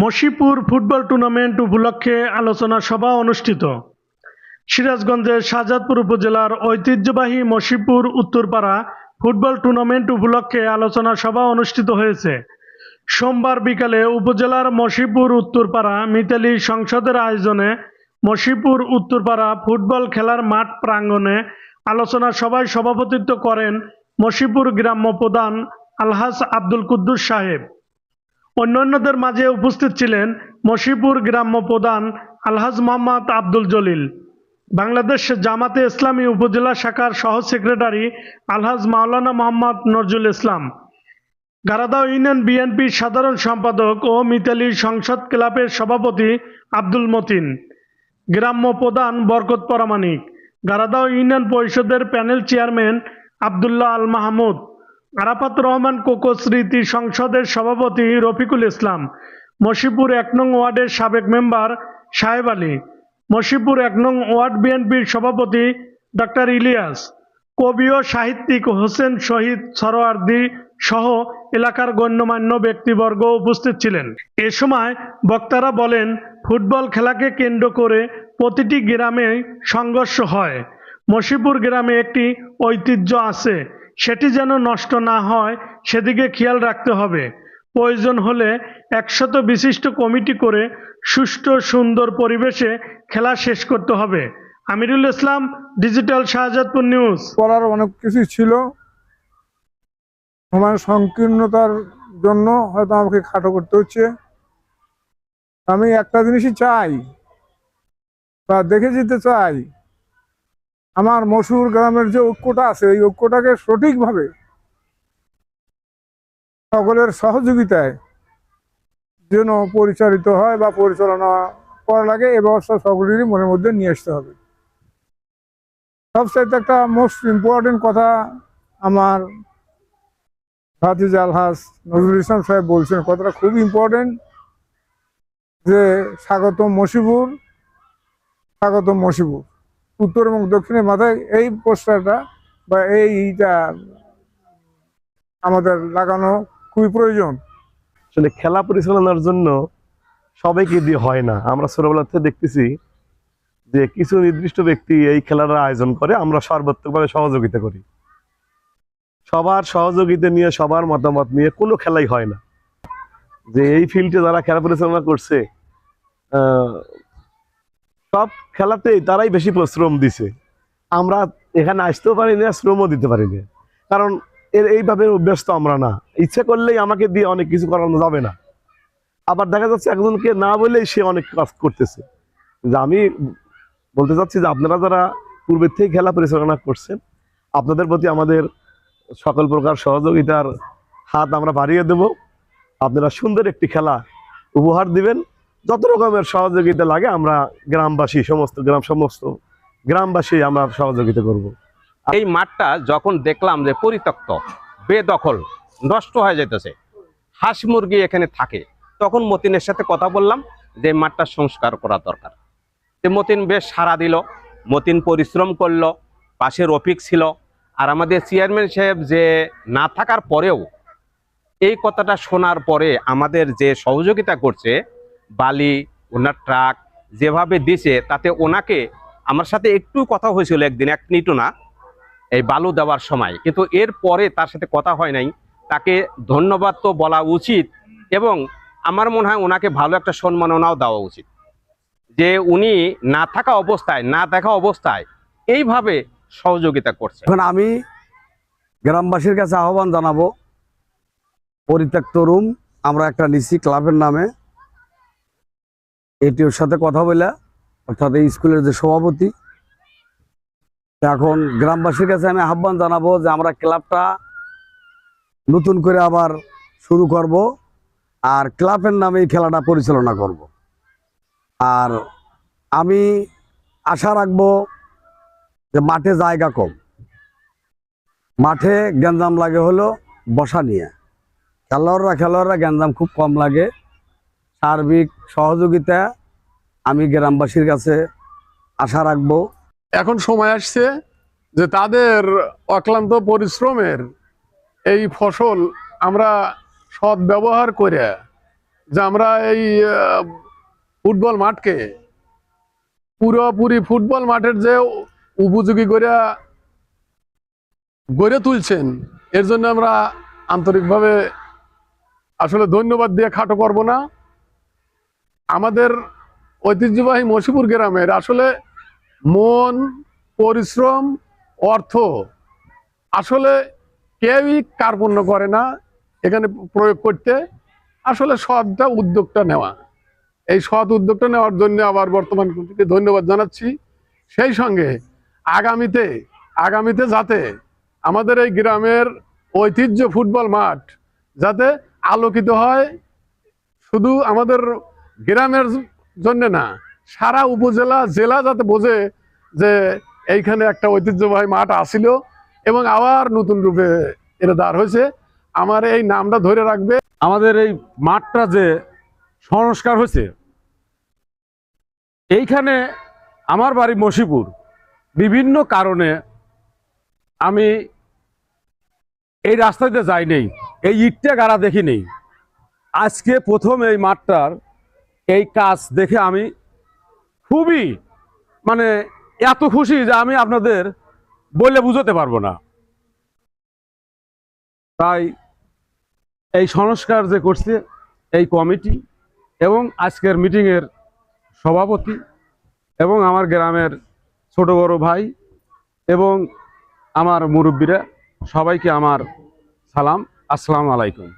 Moshipur football tournament উপলক্ষে আলোচনা সভা অনুষ্ঠিত। সিরাজগঞ্জের শাহজাদপুর উপজেলার ঐতিহ্যবাহী মশিপুর উত্তরপাড়া ফুটবল টুর্নামেন্ট উপলক্ষে আলোচনা সভা অনুষ্ঠিত হয়েছে। সোমবার বিকালে উপজেলার মশিপুর উত্তরপাড়া মিতালি সংসদের আয়োজনে মশিপুর উত্তরপাড়া ফুটবল খেলার মাঠ প্রাঙ্গণে আলোচনা সভায় সভাপতিত্ব করেন মশিপুর গ্রাম্য প্রধান আলহাজ আব্দুল কুদ্দুস সাহেব। অন্যান্যদের মাঝে উপস্থিত ছিলেন মশিপুর গ্রাম্য প্রধান আলহাজ মোহাম্মদ আব্দুল জলিল। বাংলাদেশ জামাতে ইসলামী উপজেলা শাখার সহ সেক্রেটারি আলহাজ মাওলানা মোহাম্মদ নজরুল ইসলাম। গারাদাও ইউনিয়ন বিএনপির সাধারণ সম্পাদক ও মিতালি সংসদ ক্লাবের সভাপতি আব্দুল মতিন। গ্রাম্য প্রধান বরকত পরামানিক গারাদাও ইউনিয়ন পরিষদের প্যানেল চেয়ারম্যান আবদুল্লাহ আল মাহমুদ। আরাফাত রহমান কোকো স্মৃতি সংসদের সভাপতি রফিকুল ইসলাম, মশিপুর এক নং ওয়ার্ডের সাবেক মেম্বার সাহেব আলী, মশিপুর এক নং ওয়ার্ড বিএনপির সভাপতি ডক্টর ইলিয়াস, কবি ও সাহিত্যিক হোসেন শহীদ সরোয়ার্দি সহ এলাকার গণ্যমান্য ব্যক্তিবর্গ উপস্থিত ছিলেন। এ সময় বক্তারা বলেন, ফুটবল খেলাকে কেন্দ্র করে প্রতিটি গ্রামে সংঘর্ষ হয়। মশিপুর গ্রামে একটি ঐতিহ্য আছে সেটি যেন নষ্ট না হয়, সেদিকে খেয়াল রাখতে হবে। প্রয়োজন হলে একশত বিশিষ্ট কমিটি করে সুষ্ঠু, সুন্দর পরিবেশে খেলা শেষ করতে হবে। Amirul Islam, digital Shahzadpur news. করার অনেক কিছু ছিল। সময় সংকীর্ণতার জন্য হয়তো আমাকে খাটো করতে হচ্ছে। আমি একটা জিনিসই চাই, বা দেখে যেতে চাই। আমার মসুর গ্রামের যে ঐক্যটা আছে, এই ঐক্যটাকে সঠিকভাবে সকলের সহযোগিতায় যেন পরিচালিত হয় বা পরিচালনা করা লাগে, এ ব্যবস্থা সকলেরই মনের মধ্যে নিয়ে আসতে হবে। সবচাইতে একটা মোস্ট ইম্পর্টেন্ট কথা আমার হাফিজ আলহাস নজরুল ইসলাম সাহেব বলছেন, কথাটা খুব ইম্পর্টেন্ট যে স্বাগতম মশিপুর স্বাগতম মশিপুর উত্তর এবং দক্ষিণের মাথায় এই পোস্টারটা বা এইটা আমাদের লাগানো খুবই প্রয়োজন। আসলে খেলা পরিচালনার জন্য সবাইকে দিয়ে হয় না। আমরা ছোটবেলাতে দেখতেছি যে কিছু নির্দিষ্ট ব্যক্তি এই খেলার আয়োজন করে, আমরা সর্বাত্মকভাবে সহযোগিতা করি। সবার সহযোগিতা নিয়ে, সবার মতামত নিয়ে কোনো খেলাই হয় না। যে এই ফিল্ডে যারা খেলা পরিচালনা করছে সব খেলাতেই তারাই বেশি পরিশ্রম দিছে। আমরা এখানে আসতেও পারি না শ্রমও দিতে পারি না কারণ এর এইভাবে অভ্যস্ত আমরা না। ইচ্ছে করলেই আমাকে দিয়ে অনেক কিছু করানো যাবে না। আবার দেখা যাচ্ছে একজনকে না বলেই সে অনেক কাজ করতেছে। যে আমি বলতে চাচ্ছি যে আপনারা যারা পূর্বের থেকে খেলা পরিচালনা করছেন, আপনাদের প্রতি আমাদের সকল প্রকার সহযোগিতার হাত আমরা বাড়িয়ে দেব। আপনারা সুন্দর একটি খেলা উপহার দিবেন। যত রকমের সহযোগিতা লাগে, আমরা গ্রামবাসী, সমস্ত গ্রাম, সমস্ত গ্রামবাসী আমরা সহযোগিতা করব। এই মাঠটা যখন দেখলাম যে পরিত্যক্ত, বেদখল, নষ্ট হয়ে যাইতেছে, হাঁস মুরগি এখানে থাকে, তখন মতিনের সাথে কথা বললাম যে মাঠটা সংস্কার করা দরকার। যে মতিন বেশ সাড়া দিল, মতিন পরিশ্রম করল পাশে রফিক ছিল, আর আমাদের চেয়ারম্যান সাহেব যে না থাকার পরেও এই কথাটা শোনার পরে আমাদের যে সহযোগিতা করছে বালি, ওনার ট্রাক যেভাবে দিছে, তাতে ওনাকে আমার সাথে একটু কথা হয়েছিল একদিন, এক মিনিটও না, এই বালু দেওয়ার সময়। কিন্তু এর পরে তার সাথে কথা হয় নাই। তাকে ধন্যবাদ তো বলা উচিত এবং আমার মনে হয় ওনাকে ভালো একটা সম্মাননাও দেওয়া উচিত। যে উনি না থাকা অবস্থায়, না দেখা অবস্থায় এইভাবে সহযোগিতা করছে। এখন আমি গ্রামবাসীর কাছে আহ্বান জানাব, পরিত্যক্ত রুম, আমরা একটা নিচ্ছি ক্লাবের নামে এটিওর সাথে কথা বলে, অর্থাৎ এই স্কুলের যে সভাপতি। এখন গ্রামবাসীর কাছে আমি আহ্বান জানাব যে আমরা ক্লাবটা নতুন করে আবার শুরু করব আর ক্লাবের নামে এই খেলাটা পরিচালনা করব। আর আমি আশা রাখব যে মাঠে জায়গা কম। মাঠে গ্যাঞ্জাম লাগে হলো বসা নিয়ে। খেলোয়াড়রা খেলোয়াড়রা গ্যাঞ্জাম খুব কম লাগে। সার্বিক সহযোগিতা আমি গ্রামবাসীর কাছে আশা রাখব। এখন সময় আসছে যে তাদের অক্লান্ত পরিশ্রমের এই ফসল আমরা সৎ ব্যবহার করে, যে আমরা এই ফুটবল মাঠকে পুরোপুরি ফুটবল মাঠের যে উপযোগী করে গড়ে তুলছেন, এর জন্য আমরা আন্তরিকভাবে আসলে ধন্যবাদ দিয়ে খাটো করব না। আমাদের ঐতিহ্যবাহী মসিপুর গ্রামের আসলে মন, পরিশ্রম, অর্থ আসলে কেউই কার্পণ্য করে না এখানে প্রয়োগ করতে। আসলে সৎটা উদ্যোগটা নেওয়া। এই সৎ উদ্যোগটা নেওয়ার জন্য আবার বর্তমান কমিটিকে ধন্যবাদ জানাচ্ছি। সেই সঙ্গে আগামীতে আগামীতে যাতে আমাদের এই গ্রামের ঐতিহ্য ফুটবল মাঠ যাতে আলোকিত হয়, শুধু আমাদের গ্রামের জন্য না, সারা উপজেলা, জেলা যাতে বোঝে যে এইখানে একটা ঐতিহ্যবাহী মাঠ আসিল এবং আবার নতুন রূপে এটা দাঁড় হয়েছে। আমার এই নামটা ধরে রাখবে। আমাদের এই মাঠটা যে সংস্কার হয়েছে, এইখানে আমার বাড়ি মসিপুর। বিভিন্ন কারণে আমি এই রাস্তাতে যাই নেই, এই ইটটা গাড়া দেখি নেই। আজকে প্রথম এই মাঠটার এই কাজ দেখে আমি খুবই মানে এত খুশি যে আমি আপনাদের বলে বুঝতে পারব না। তাই এই সংস্কার যে করছে, এই কমিটি এবং আজকের মিটিংয়ের সভাপতি এবং আমার গ্রামের ছোট বড় ভাই এবং আমার মুরব্বীরা সবাইকে আমার সালাম। আসসালামু আলাইকুম।